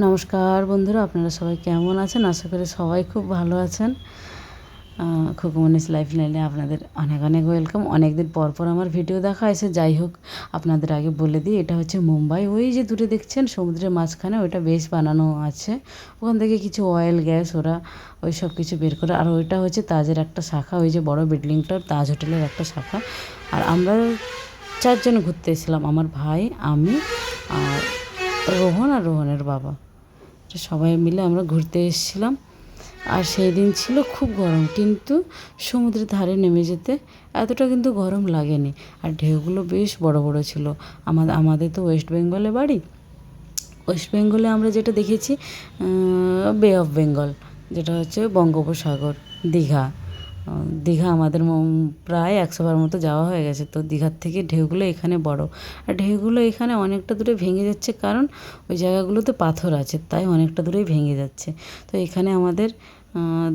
নমস্কার বন্ধুরা, আপনারা সবাই কেমন আছেন? আশা করি সবাই খুব ভালো আছেন। খুকুমনিস লাইফ লাইনে আপনাদের অনেক অনেক ওয়েলকাম। অনেক দিন পর পর আমার ভিডিও দেখা এসে যাই হোক, আপনাদের আগে বলে দিই, এটা হচ্ছে মুম্বাই। ওই যে দূরে দেখছেন, সমুদ্রের মাঝখানে ওইটা বেশ বানানো আছে। ওখান থেকে কিছু অয়েল গ্যাস ওরা ওই সব কিছু বের করে। আর ওইটা হচ্ছে তাজের একটা শাখা। ওই যে বড় বিল্ডিংটার তাজ হোটেলের একটা শাখা। আর আমরা চারজন ঘুরতে এসেছিলাম, আমার ভাই, আমি আর রোহন আর রোহনের বাবা। তো সবাই মিলে আমরা ঘুরতে এসেছিলাম। আর সেই দিন ছিল খুব গরম, কিন্তু সমুদ্রের ধারে নেমে যেতে এতটা কিন্তু গরম লাগেনি। আর ঢেউগুলো বেশ বড় বড় ছিল। আমাদের আমাদের তো ওয়েস্ট বেঙ্গলে বাড়ি। ওয়েস্ট বেঙ্গলে আমরা যেটা দেখেছি বে অফ বেঙ্গল যেটা হচ্ছে বঙ্গোপসাগর, দীঘা। দীঘা আমাদের প্রায় একশোবার মতো যাওয়া হয়ে গেছে। তো দীঘার থেকে ঢেউগুলো এখানে বড়। আর ঢেউগুলো এখানে অনেকটা দূরে ভেঙে যাচ্ছে কারণ ওই জায়গাগুলোতে পাথর আছে, তাই অনেকটা দূরেই ভেঙে যাচ্ছে। তো এখানে আমাদের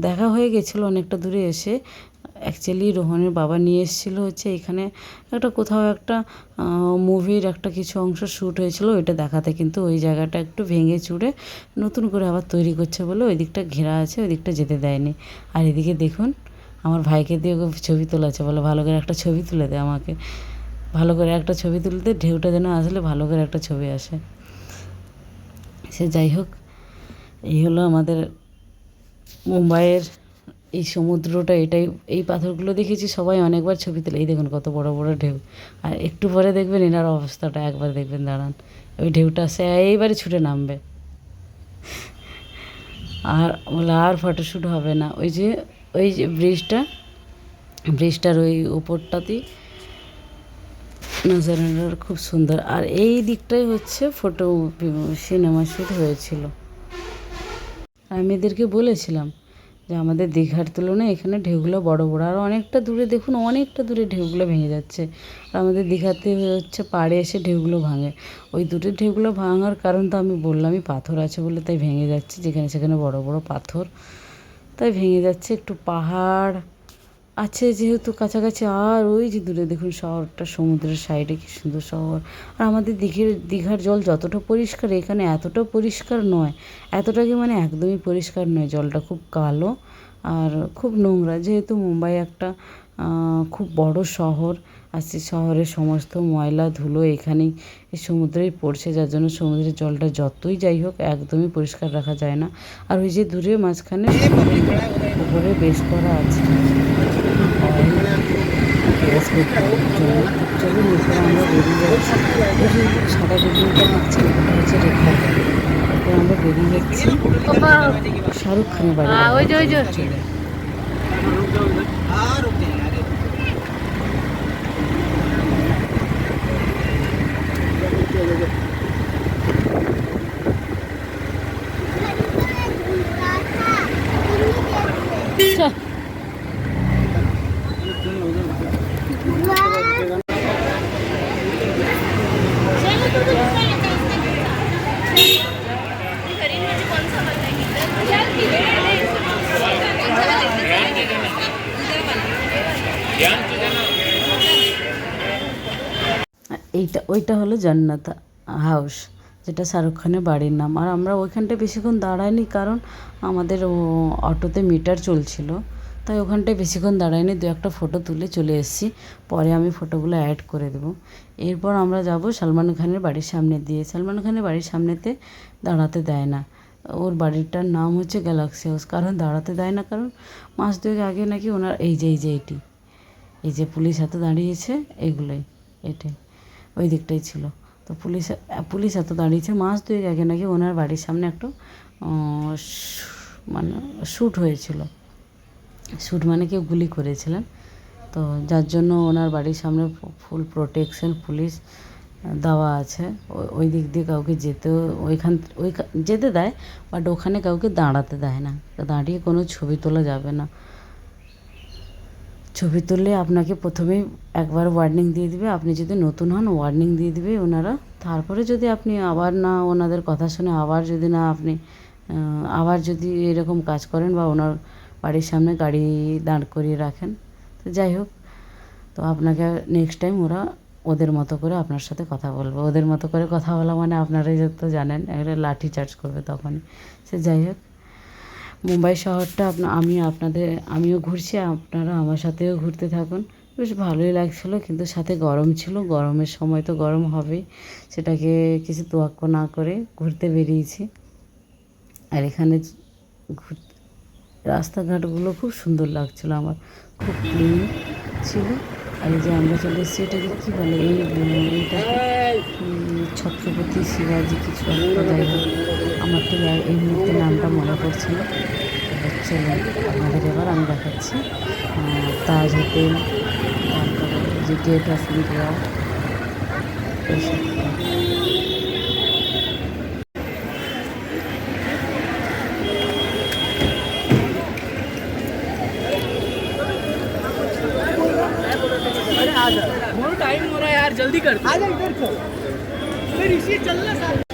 দেখা হয়ে গেছিল অনেকটা দূরে এসে। অ্যাকচুয়ালি রোহনের বাবা নিয়ে এসেছিল হচ্ছে এখানে একটা কোথাও একটা মুভির একটা কিছু অংশ শ্যুট হয়েছিল, ওইটা দেখাতে। কিন্তু ওই জায়গাটা একটু ভেঙে চুড়ে নতুন করে আবার তৈরি করছে বলে ওই দিকটা ঘেরা আছে, ওই দিকটা যেতে দেয়নি। আর এদিকে দেখুন আমার ভাইকে দিয়ে ওকে ছবি তোলাচ্ছে বলে ভালো করে একটা ছবি তুলে দে আমাকে। ভালো করে একটা ছবি তুলতে ঢেউটা যেন আসলে ভালো করে একটা ছবি আসে। সে যাই হোক, এই হলো আমাদের মুম্বাইয়ের এই সমুদ্রটা, এটাই, এই পাথরগুলো দেখেছি, সবাই অনেকবার ছবি তোলে। এই দেখুন কত বড় বড় ঢেউ। আর একটু পরে দেখবেন এনার অবস্থাটা, একবার দেখবেন, দাঁড়ান। ওই ঢেউটা সে এইবারে ছুটে নামবে। আর বলে আর ফটোশ্যুট হবে না। ওই যে ওই যে ব্রিজটা, ব্রিজটার ওই উপরটাতেই নজারার খুব সুন্দর। আর এই দিকটাই হচ্ছে ফটো সিনেমা শ্যুট হয়েছিল। আমি এদেরকে বলেছিলাম যে আমাদের দীঘার তুলনায় এখানে ঢেউগুলো বড় বড়। আর অনেকটা দূরে দেখুন, অনেকটা দূরে ঢেউগুলো ভেঙে যাচ্ছে। আর আমাদের দীঘাতে হচ্ছে পাড়ে এসে ঢেউগুলো ভাঙে। ওই দূরের ঢেউগুলো ভাঙার কারণ তো আমি বললামই, পাথর আছে বলে তাই ভেঙে যাচ্ছে, যেখানে সেখানে বড় বড় পাথর। তাই ভেঙে যাচ্ছে একটু পাহাড়। আছে যেহেতু কাছাকাছি, আর ওই যে দূরে দেখুন শহরটা, সমুদ্রের সাইডে কি সুন্দর শহর। আর আমাদের দীঘের, দীঘার জল যতটা পরিষ্কার, এখানে এতটা পরিষ্কার নয় এতটা কি মানে একদমই পরিষ্কার নয়, জলটা খুব কালো। আর খুব নোংরা, যেহেতু মুম্বাই একটা খুব বড় শহর, আর সেই শহরের সমস্ত ময়লা, ধুলো এখানেই সমুদ্রেই পড়ছে, যার জন্য সমুদ্রের জলটা যতই যাই হোক একদমই পরিষ্কার রাখা যায় না। আর ওই যে দূরে মাঝখানে উপরে বেশ করা আছে। সাদা হচ্ছে রেখা। এরপর আমরা বেরিয়ে যাচ্ছি। শাহরুখ খানের বাড়ি। ওই যে ওই যে। চলে চল। আর এইটা ওইটা হলো জান্নাত হাউস যেটা শাহরুখ খানের বাড়ির নাম। আর আমরা ওইখানটায় বেশিক্ষণ দাঁড়াইনি কারণ আমাদের অটোতে মিটার চলছিল। তাই ওখানটায় বেশিক্ষণ দাঁড়াইনি, দু একটা ফটো তুলে চলে এসেছি। পরে আমি ফটোগুলো অ্যাড করে দেবো। এরপর আমরা যাব সালমান খানের বাড়ির সামনে দিয়ে। সালমান খানের বাড়ির সামনেতে দাঁড়াতে দেয় না। ওর বাড়িটার নাম হচ্ছে গ্যালাক্সি হাউস কারণ দাঁড়াতে দেয় না কারণ মাস দুয়েক আগে নাকি ওনার এই যে এই যে এটি, এই যে পুলিশ এত দাঁড়িয়েছে, এগুলোই, এটাই। ওই দিকটাই ছিল। তো পুলিশ পুলিশ এত দাঁড়িয়েছে মাস দুয়েক আগে নাকি ওনার বাড়ির সামনে একটু মানে শ্যুট হয়েছিল। শ্যুট মানে কেউ গুলি করেছিলেন। তো যার জন্য ওনার বাড়ির সামনে ফুল প্রোটেকশন পুলিশ দেওয়া আছে। ওই দিক দিয়ে কাউকে যেতেও, ওইখান ওই যেতে দেয়, বাট ওখানে কাউকে দাঁড়াতে দেয় না। দাঁড়িয়ে কোনো ছবি তোলা যাবে না। ছবি তুললে আপনাকে প্রথমেই একবার ওয়ার্নিং দিয়ে দিবে। আপনি যদি নতুন হন ওয়ার্নিং দিয়ে দিবে ওনারা। তারপরে যদি আপনি আবার না ওনাদের কথা শুনে আবার যদি না আপনি আবার যদি এরকম কাজ করেন বা ওনার বাড়ির সামনে গাড়ি দাঁড় করিয়ে রাখেন, তো যাই হোক। তো আপনাকে নেক্সট টাইম ওরা ওদের মতো করে আপনার সাথে কথা বলবে। ওদের মতো করে কথা বলা মানে আপনারাই তো জানেন একটা লাঠি চার্জ করবে তখন সে যাই হোক। মুম্বাই শহরটা আপনা আমি আপনাদের, আমিও ঘুরছি, আপনারা আমার সাথেও ঘুরতে থাকুন। বেশ ভালোই লাগছিল, কিন্তু সাথে গরম ছিল, গরমের সময় তো গরম হবেই। সেটাকে কিছু তোয়াক্ক না করে ঘুরতে বেরিয়েছি। আর এখানে ঘুর রাস্তাঘাটগুলো খুব সুন্দর লাগছিল আমার, খুব ক্লিন ছিল। আর যে আমরা চলে এসেছি, এটাকে কী বলে? এই এইটা ছত্রপতি শিবাজি কিছু একটা আমার তো এই মুহূর্তে নামটা মনে পড়ছে না। চলে আমাদের এবার আমি দেখাচ্ছি। তাজ হোটেল, তারপরে যে গেট অফ ইন্ডিয়া এইসব बहुत टाइम हो रहा है यार जल्दी कर आ जा इधर चल फिर इसी चलना साथ।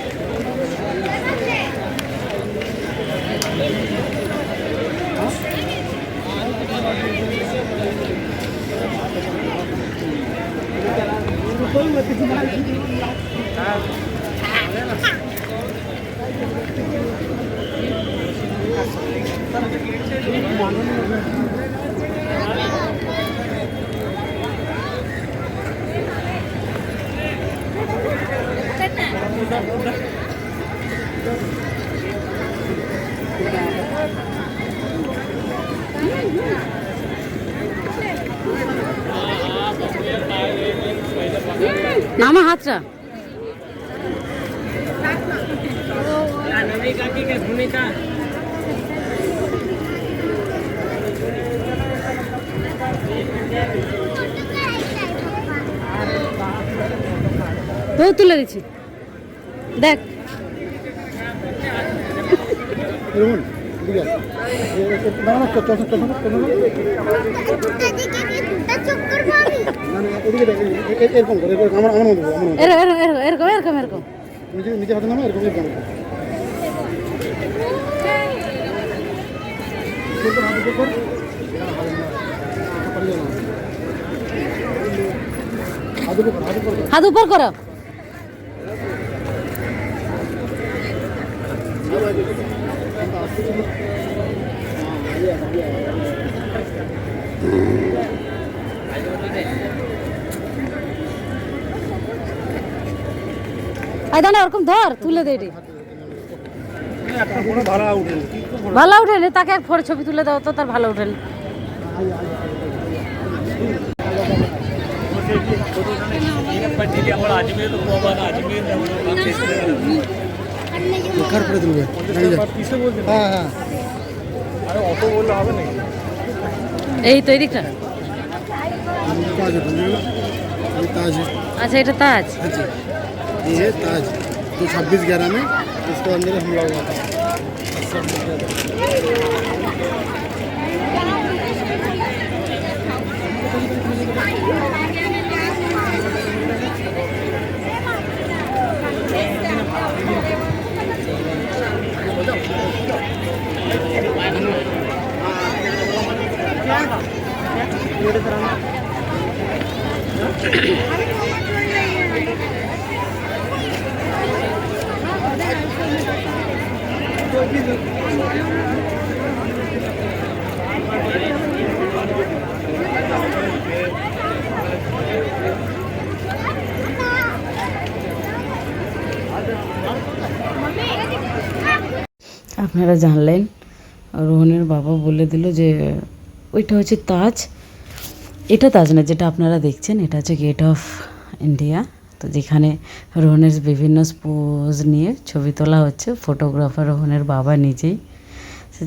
নামা হাতটা। তো তুলে দিচ্ছি। দেখ। এদিকে আয়। এ- এ- দাঁড়া না, চল- চল- চল- চল- চল- চল- দুটা দিকে কি দুটা চক্কর পাবি না, না, এদিকে দেখ, এ- এ- এরকম আমার আমার মতো এরকম এরকম এরকম এরকম নিজে হাতে নামা এরকম এরকম করো। হাত উপর কর। পারি না। হাত উপর কর, হাত উপর কর। হাত উপর করো আই দাঁড়া ওরকম ধর তুলে দে এটি। ভালো উঠেনি তাকে এক ফোর ছবি তুলে দাও তো তার ভালো উঠেনি। এই তো এদিকটা আচ্ছা এটা তাজ। ये है ताज जो छब्बीस ग्यारह में इसके अंदर हमला हुआ আপনারা জানলেন। রোহনের বাবা বলে দিল যে, ওইটা হচ্ছে তাজ। এটা তাজ না, যেটা আপনারা দেখছেন, এটা হচ্ছে গেট অফ ইন্ডিয়া তো যেখানে রোহনের বিভিন্ন পোজ নিয়ে ছবি তোলা হচ্ছে ফটোগ্রাফার রোহনের বাবা নিজেই।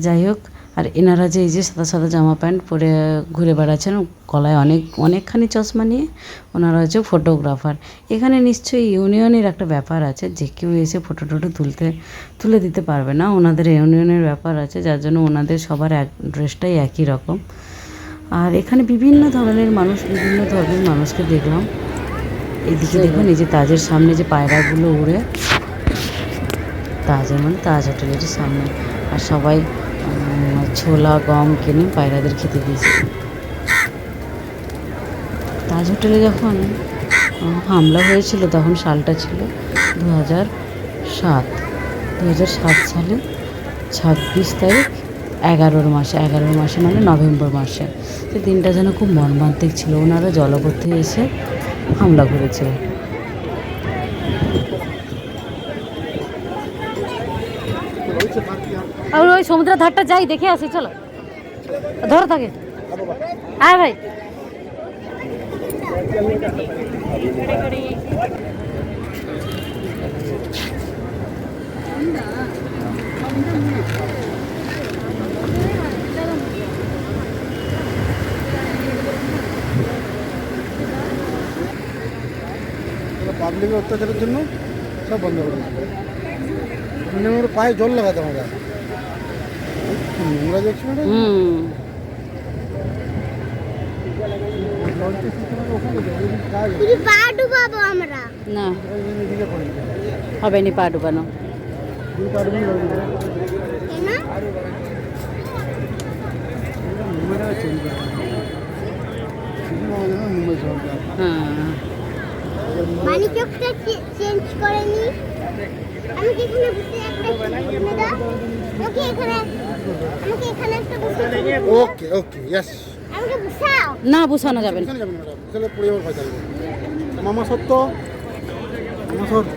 যাই হোক আর এনারা যে এই যে সাদা সাদা জামা প্যান্ট পরে ঘুরে বেড়াচ্ছেন, গলায় অনেক, অনেকখানি চশমা নিয়ে ওনারা হচ্ছে ফটোগ্রাফার এখানে নিশ্চয়ই ইউনিয়নের একটা ব্যাপার আছে, যে কেউ এসে ফটো টটো তুলতে, তুলে দিতে পারবে না। ওনাদের ইউনিয়নের ব্যাপার আছে, যার জন্য ওনাদের সবার এক ড্রেসটাই একই রকম। আর এখানে বিভিন্ন ধরনের মানুষ, বিভিন্ন ধর্মের মানুষকে দেখলাম। এদিকে দেখুন, এই যে তাজের সামনে যে পায়রাগুলো উড়ে তাজের মানে তাজ হোটেলের সামনে। আর সবাই ছোলা, গম কিনে পায়রাদের খেতে দিয়েছে। তাজ হোটেলে যখন হামলা হয়েছিল, তখন সালটা ছিল দু হাজার সাত। দু হাজার সাত সালে ছাব্বিশ তারিখ, এগারোর মাসে এগারোর মাসে মানে নভেম্বর মাসে। সে দিনটা যেন খুব মর্মান্তিক ছিল। ওনারা জলপথে এসে হামলা করেছিল। আর ওই সমুদ্রের ধারটা যাই, দেখে আসি, চলো। ধরো থাকে হ্যাঁ ভাই। পাবলিকের অত্যাচারের জন্য সব বন্ধ করে মানে পায়ে জল লাগাতে আমরা নোংরা দেখছি না হুম। পা ডুবাবো আমরা। না। হবে নি পা ডুবানো। চেঞ্জ করে করেনি আমি কি এখানে বসে একটা আমাকে এখানে ওকে ওকে ইয়েস না বসানো যাবে না। তাহলে ভয় থাকবে। মামা সত্য? মামা সত্য?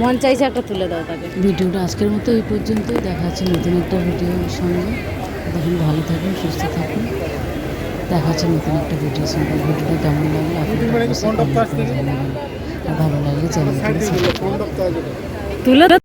মন চাইছে একটা তুলে দাও তাকে। ভিডিওটা আজকের মতো এই পর্যন্তই। দেখা হচ্ছে নতুন একটা ভিডিওর সঙ্গে। তখন ভালো থাকুন সুস্থ থাকুন। দেখা হচ্ছে নতুন একটা ভিডিওর সঙ্গে। ভিডিওটা কেমন লাগল। আর ভালো লাগলে চ্যানেলটিকে ফোন রাখতে হবে তুলে